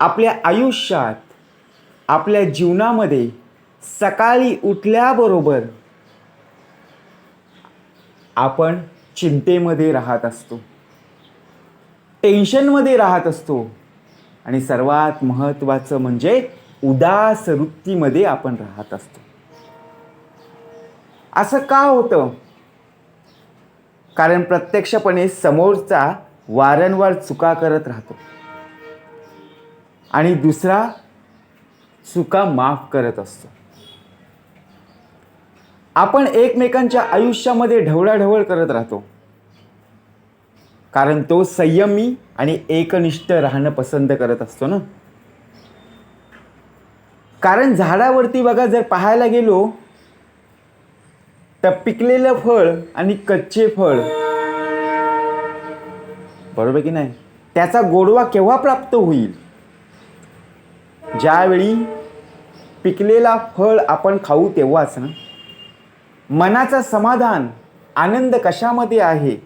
आपल्या आयुष्यात आपल्या जीवनामध्ये सकाळी उठल्याबरोबर आपण चिंतेमध्ये राहत असतो. टेन्शनमध्ये राहत असतो. आणि सर्वात महत्त्वाचं म्हणजे उदास वृत्तीमध्ये आपण राहत असतो. असं का होतं? कारण प्रत्यक्षपणे समोरचा वारंवार चुका करत राहतो. आणि दुसरा चुका माफ करत असतो. आपण एकमेकांच्या आयुष्यामध्ये ढवळाढवळ करत राहतो. कारण तो संयमी आणि एकनिष्ठ राहणं पसंत करत असतो ना. कारण झाडावरती बघा जर पाहायला गेलो तर पिकलेलं फळ आणि कच्चे फळ बरोबर की नाही? त्याचा गोडवा केव्हा प्राप्त होईल? ज्यावेळी पिकलेला फळ आपण खाऊ तेव्हाच ना? मनाचं समाधान आनंद कशामध्ये आहे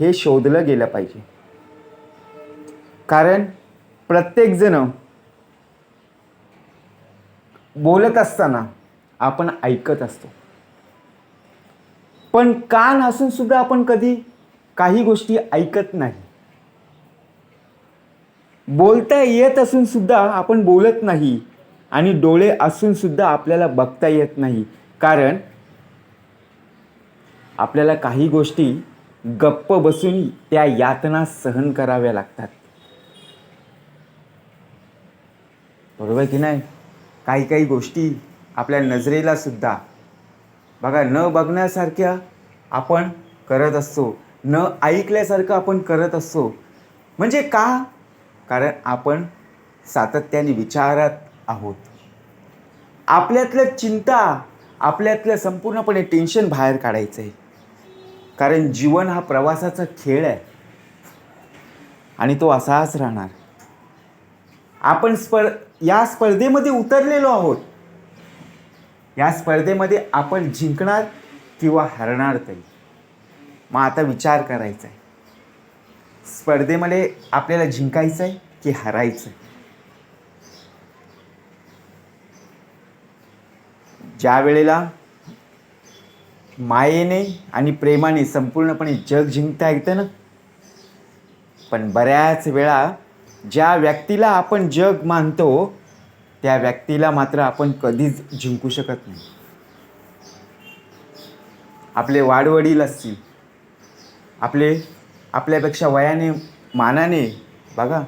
हे शोधलं गेलं पाहिजे. कारण प्रत्येकजण बोलत असताना आपण ऐकत असतो. पण कान असून सुद्धा आपण कधी काही गोष्टी ऐकत नाही. बोलता येत असून सुद्धा आपण बोलत नाही आणि डोळे असून सुद्धा आपल्याला बघता येत नाही. कारण आपल्याला काही गोष्टी गप्प बसून त्या यातना सहन कराव्या लागतात. बरोबर की नाही? काही काही गोष्टी आपल्या नजरेला सुद्धा. बघा न बघण्यासारख्या आपण करत असतो. न ऐकल्यासारखं आपण करत असतो. म्हणजे का? कारण आपण सातत्याने विचारात आहोत. आपल्यातलं चिंता आपल्यातलं संपूर्णपणे टेन्शन बाहेर काढायचं आहे कारण जीवन हा प्रवासाचा खेळ आहे. आणि तो असाच राहणार. आपण स्पर् या स्पर्धेमध्ये उतरलेलो आहोत. या स्पर्धेमध्ये आपण जिंकणार किंवा हरणार तरी. मग आता विचार करायचा आहे स्पर्धेमध्ये आपल्याला जिंकायचं आहे की हरायचं आहे? ज्या वेळेला मायेने आणि प्रेमाने संपूर्णपणे जग जिंकता येतं ना? पण बऱ्याच वेळा ज्या व्यक्तीला आपण जग मानतो त्या व्यक्तीला मात्र आपण कधीच जिंकू शकत नाही. आपले वाडवडील असतील आपले आपल्यापेक्षा वयाने मानाने बघा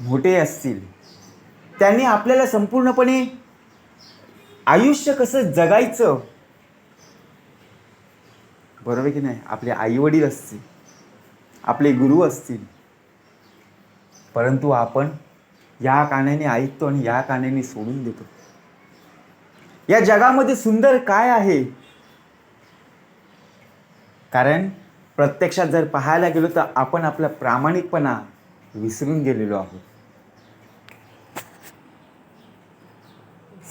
मोठे असतील. त्यांनी आपल्याला संपूर्णपणे आयुष्य कसं जगायचं? बरोबर की नाही? आपले आईवडील असतील आपले गुरु असतील. परंतु आपण या कानाने ऐकतो आणि या कानाने सोडून देतो. या जगामध्ये सुंदर काय आहे? कारण प्रत्यक्षात जर पाहायला गेलो तर आपण आपला प्रामाणिकपणा विसरून गेलेलो आहोत.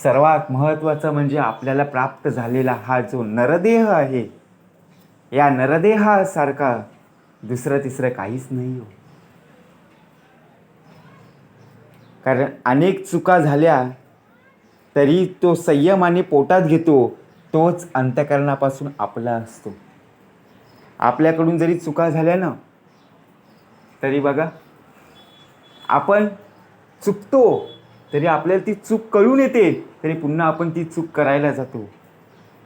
सर्वात महत्त्वाचं म्हणजे आपल्याला प्राप्त झालेला हा जो नरदेह आहे या नरदेहासारखा दुसरं तिसरं काहीच नाही हो. कारण अनेक चुका झाल्या तरी तो संयमाने पोटात घेतो तोच अंतकरणापासून आपला असतो. आपल्याकडून जरी चुका झाल्या ना तरी बघा आपण चुकतो तरी आपल्याला ती चूक कळून येते तरी पुन्हा आपण ती चूक करायला जातो.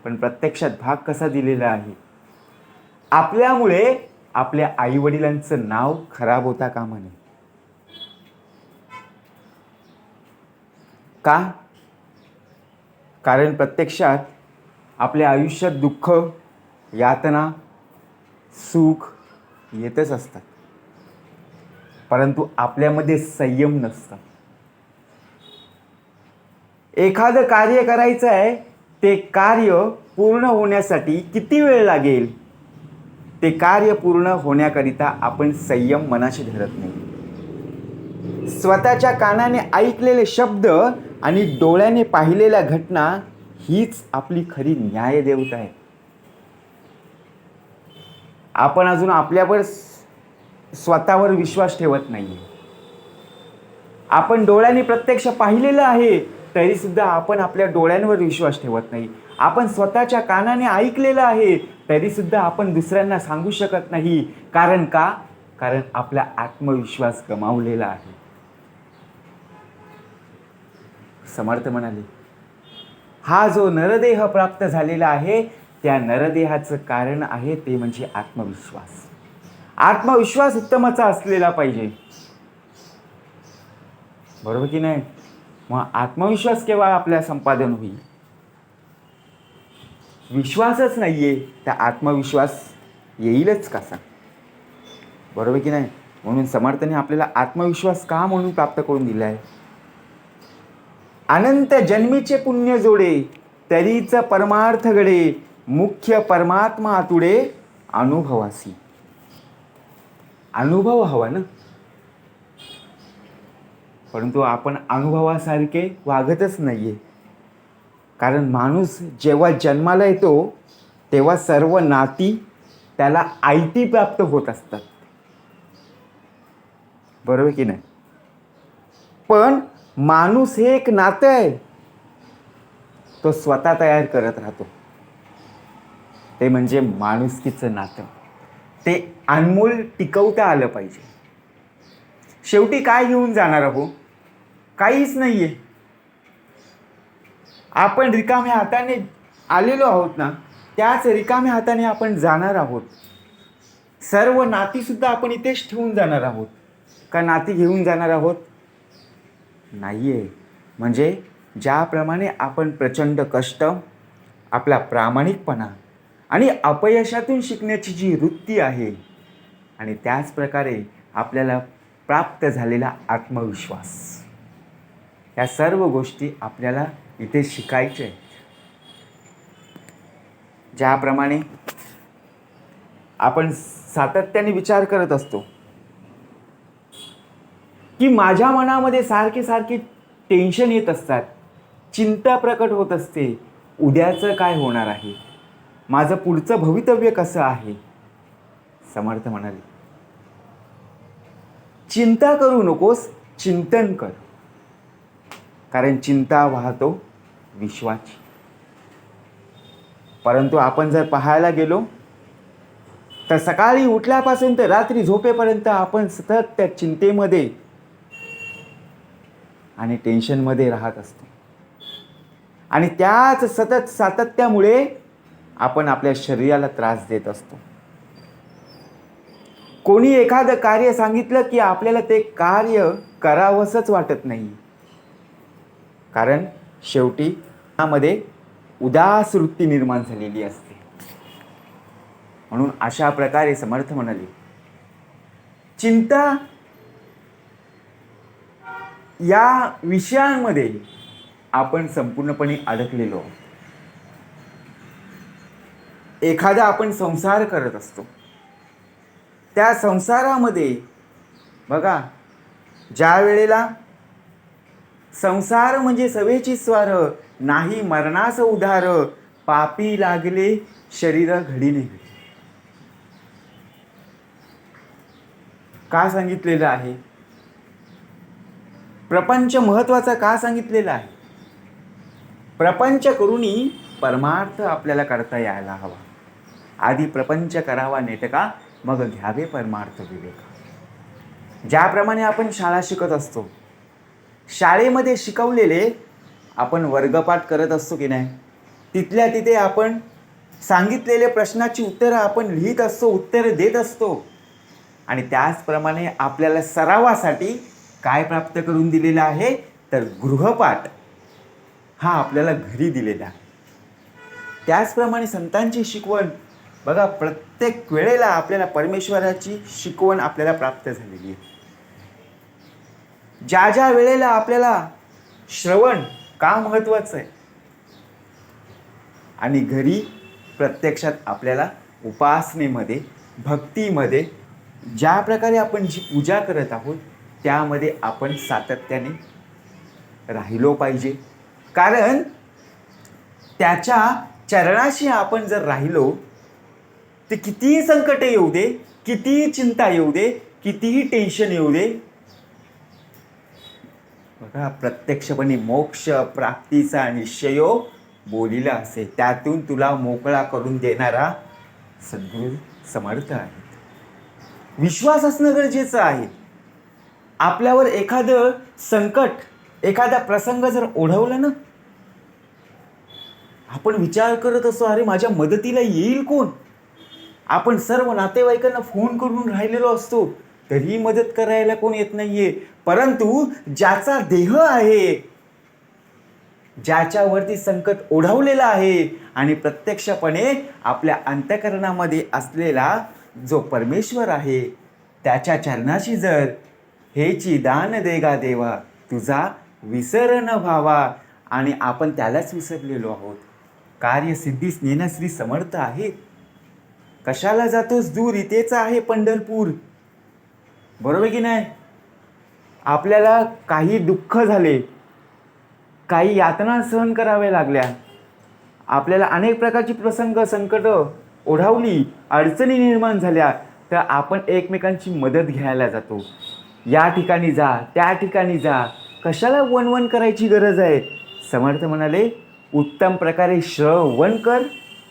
पण प्रत्यक्षात भाग कसा दिलेला आहे? आपल्यामुळे आपल्या आईवडिलांचं नाव खराब होता कामा नये. का? कारण प्रत्यक्षात आपल्या आयुष्यात दुःख यातना सुख येतच असतात. परंतु आपल्यामध्ये संयम नसतात एखादं कार्य करायचं आहे ते कार्य पूर्ण होण्यासाठी किती वेळ लागेल? ते कार्य पूर्ण होण्याकरिता आपण संयम मनाशी धरत नाही. स्वतःच्या कानाने ऐकलेले शब्द आणि डोळ्याने पाहिलेल्या घटना हीच आपली खरी न्यायदेवता आहे आपण अजून आपल्यावर स्वतःवर विश्वास ठेवत नाही आपण डोळ्यांनी प्रत्यक्ष पाहिलेलं आहे तरीसुद्धा आपण आपल्या डोळ्यांवर विश्वास ठेवत नाही. आपण स्वतःच्या कानाने ऐकलेलं आहे तरीसुद्धा आपण दुसऱ्यांना सांगू शकत नाही. कारण का? कारण आपला आत्मविश्वास गमावलेला आहे. समर्थ म्हणाले हा जो नरदेह प्राप्त झालेला आहे त्या नरदेहाचं कारण आहे ते म्हणजे आत्मविश्वास. आत्मविश्वास उत्तमाचा असलेला पाहिजे. बरोबर की नाही? मग आत्मविश्वास केव्हा आपल्या संपादन होईल? विश्वासच नाहीये त्या आत्मविश्वास येईलच कसा बरोबर की नाही? म्हणून समर्थने आपल्याला आत्मविश्वास का म्हणून प्राप्त करून दिला आहे अनंत जन्मीचे पुण्य जोडे तरीच परमार्थ घडे मुख्य परमात्मा तुडे अनुभवासी. अनुभव हवा ना? परंतु आपण अनुभवासारखे वागतच नाहीये. कारण माणूस जेव्हा जन्माला येतो तेव्हा सर्व नाती त्याला आयती प्राप्त होत असतात. बरोबर की नाही? पण माणूस हे एक नातं आहे. तो स्वतः तयार करत राहतो. ते म्हणजे माणुसकीचं नातं. ते अनमोल टिकवता आलं पाहिजे. शेवटी काय घेऊन जाणार हो काहीच नाही आहे आपण रिकाम्या हाताने आलेलो आहोत ना त्याच रिकाम्या हाताने आपण जाणार आहोत. सर्व नातीसुद्धा आपण इथेच ठेवून जाणार आहोत. का नाती घेऊन जाणार आहोत? नाही आहे म्हणजे ज्याप्रमाणे आपण प्रचंड कष्ट आपला प्रामाणिकपणा आणि अपयशातून शिकण्याची जी वृत्ती आहे आणि त्याच प्रकारे आपल्याला प्राप्त झालेला आत्मविश्वास. या सर्व गोष्टी आपल्याला इथे शिकायच्या आहेत. ज्याप्रमाणे आपण सातत्याने विचार करत असतो की माझ्या मनामध्ये सारखे सारखे टेन्शन येत असतात चिंता प्रकट होत असते उद्याचं काय होणार आहे? माझं पुढचं भवितव्य कसं आहे? समर्थ म्हणाले. चिंता करू नकोस चिंतन कर. कारण चिंता वाहतो विश्वाची. परंतु आपण जर पाहायला गेलो तर सकाळी उठल्यापासून तर रात्री झोपेपर्यंत आपण सतत त्या चिंतेमध्ये आणि टेन्शनमध्ये राहत असतो. आणि त्याच सतत सातत्यामुळे आपण आपल्या शरीराला त्रास देत असतो. कोणी एखादं कार्य सांगितलं की आपल्याला ते कार्य करावंसंच वाटत नाही. कारण शेवटी त्यामध्ये उदास वृत्ती निर्माण झालेली असते. म्हणून अशा प्रकारे समर्थ म्हणाले चिंता या विषयांमध्ये आपण संपूर्णपणे अडकलेलो आहोत. एखादा आपण संसार करत असतो. त्या संसारामध्ये बघा ज्या वेळेला संसार म्हणजे सवेची स्वार नाही मरणास उधार पापी लागले शरीर घडीने घडी का सांगितलेलं आहे? प्रपंच महत्त्वाचा का सांगितलेला आहे? प्रपंच करूनही परमार्थ आपल्याला करता यायला हवा. आधी प्रपंच करावा नेटका मग घ्यावे परमार्थ विवेक. ज्याप्रमाणे आपण शाळा शिकत असतो शाळेमध्ये शिकवलेले आपण वर्गपाठ करत असतो की नाही तिथल्या तिथे आपण सांगितलेल्या प्रश्नाची उत्तरं आपण लिहित असतो उत्तरं देत असतो. आणि त्याचप्रमाणे आपल्याला सरावासाठी काय प्राप्त करून दिलेलं आहे तर गृहपाठ हा आपल्याला घरी दिलेला. आहे त्याचप्रमाणे संतांची शिकवण बघा प्रत्येक वेळेला आपल्याला परमेश्वराची शिकवण आपल्याला प्राप्त झालेली आहे. ज्या ज्या वेळेला आपल्याला श्रवण का महत्वाचं आहे? आणि घरी प्रत्यक्षात आपल्याला उपासनेमध्ये भक्तीमध्ये ज्या प्रकारे आपण जी पूजा करत आहोत त्यामध्ये आपण सातत्याने राहिलो पाहिजे. कारण त्याच्या चरणाशी आपण जर राहिलो ते कितीही संकट येऊ दे कितीही चिंता येऊ दे कितीही टेन्शन येऊ दे बघा प्रत्यक्षपणे मोक्ष प्राप्तीचा निश्चयो बोलिला असे. त्यातून तुला मोकळा करून देणारा सद्गुरू समर्थ आहे. विश्वास असणं गरजेचं आहे. आपल्यावर एखादं संकट एखादा प्रसंग जर ओढवला ना आपण विचार करत असतो अरे माझ्या मदतीला येईल कोण? आपण सर्व नातेवाईकांना फोन करून राहिलेलो असतो तरीही मदत करायला कोण येत नाहीये. परंतु ज्याचा देह आहे ज्याच्यावरती संकट ओढवलेलं आहे आणि प्रत्यक्षपणे आपल्या अंतकरणामध्ये असलेला जो परमेश्वर आहे त्याच्या चरणाशी जर हेची दान देगा देवा तुझा विसर न व्हावा. आणि आपण त्यालाच विसरलेलो आहोत. कार्यसिद्धीस नेण्याश्री समर्थ आहेत. कशाला जातोस? दूर इथेच आहे पंढरपूर. बरोबर की नाही? आपल्याला काही दुःख झाले काही यातना सहन कराव्या लागल्या आपल्याला अनेक प्रकारची प्रसंग संकट ओढावली अडचणी निर्माण झाल्या तर आपण एकमेकांची मदत घ्यायला जातो. या ठिकाणी जा त्या ठिकाणी जा. कशाला वनवन करायची गरज आहे? समर्थ म्हणाले उत्तम प्रकारे श्रवण कर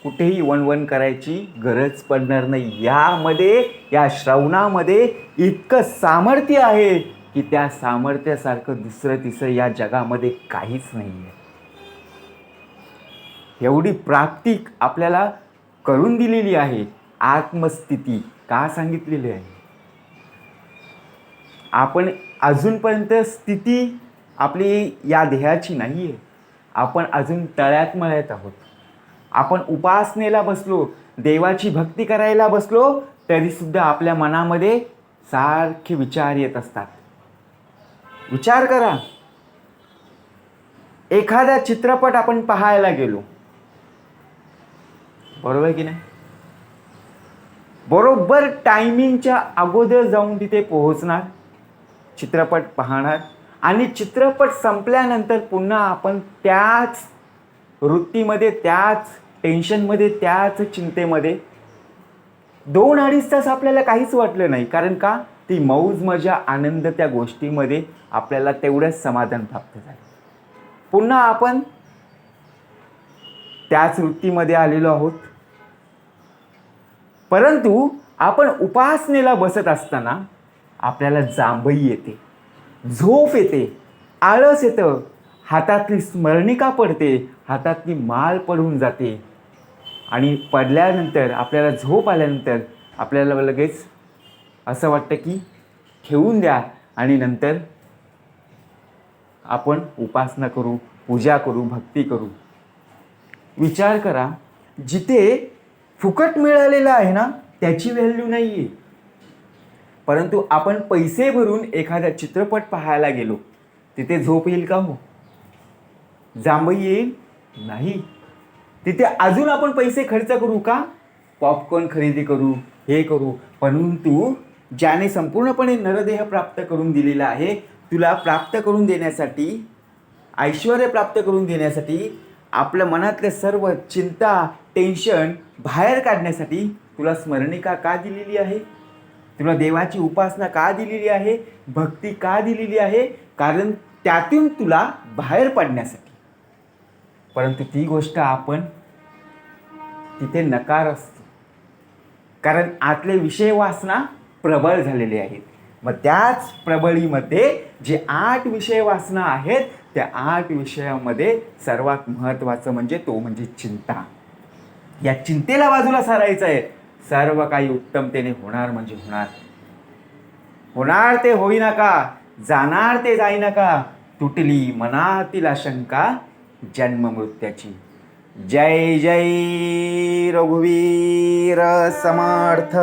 कुठेही वणवण करायची गरज पडणार नाही. यामध्ये या श्रवणामध्ये इतकं सामर्थ्य आहे की त्या सामर्थ्यासारखं दुसरं तिसरं या जगामध्ये काहीच नाही आहे एवढी प्राप्ती आपल्याला करून दिलेली आहे. आत्मस्थिती का सांगितलेली आहे? आपण अजूनपर्यंत स्थिती आपली या देहाची नाही आहे आपण अजून तळ्यात मळ्यात आहोत. आपण उपासनेला बसलो देवाची भक्ती करायला बसलो तरीसुद्धा आपल्या मनामध्ये सारखे विचार येत असतात. विचार करा. एखादा चित्रपट आपण पाहायला गेलो. बरोबर की नाही? बरोबर टायमिंगच्या अगोदर जाऊन तिथे पोहोचणार चित्रपट पाहणार आणि चित्रपट संपल्यानंतर पुन्हा आपण त्याच वृत्तीमध्ये त्याच टेन्शनमध्ये त्याच चिंतेमध्ये दोन अडीच तास आपल्याला काहीच वाटलं नाही. कारण का? ती मौज मजा आनंद त्या गोष्टीमध्ये आपल्याला तेवढंच समाधान प्राप्त झालं. पुन्हा आपण त्याच वृत्तीमध्ये आलेलो आहोत. परंतु आपण उपासनेला बसत असताना आपल्याला जांभई येते झोप येते आळस येतं हातातली स्मरणिका पडते? हातातली माळ पडून जाते. आणि पडल्यानंतर आपल्याला झोप आल्यानंतर आपल्याला लगेच असं वाटतं की ठेवून द्या आणि नंतर आपण उपासना करू पूजा करू भक्ती करू. विचार करा जिथे फुकट मिळालेलं आहे ना त्याची व्हॅल्यू नाही आहे परंतु आपण पैसे भरून एखादा चित्रपट पाहायला गेलो तिथे झोप येईल का हो? जांभई येईल? नाही. तिथे अजून आपण पैसे खर्च करू का? पॉपकॉर्न खरेदी करू हे करू. परंतु ज्याने संपूर्णपणे नरदेह प्राप्त करून दिलेला आहे तुला प्राप्त करून देण्यासाठी ऐश्वर प्राप्त करून देण्यासाठी आपल्या मनातले सर्व चिंता टेन्शन बाहेर काढण्यासाठी तुला स्मरणिका का दिलेली आहे? तुला देवाची उपासना का दिलेली आहे? भक्ती का दिलेली आहे? कारण त्यातून तुला बाहेर पडण्यासाठी. परंतु ती गोष्ट आपण तिथे नकार असतो. कारण आतले विषय वासना प्रबळ झालेले आहेत. मग त्याच प्रबळीमध्ये जे आठ विषय वासना आहेत त्या आठ विषयामध्ये सर्वात महत्त्वाचं म्हणजे तो म्हणजे चिंता. या चिंतेला बाजूला सारायचं आहे. सर्व काही उत्तमतेने होणार म्हणजे होणार. होणार ते होई नका जाणार ते जाई नका तुटली मनातील शंका जन्म मृत्याची जय जय रघुवीर समर्थ.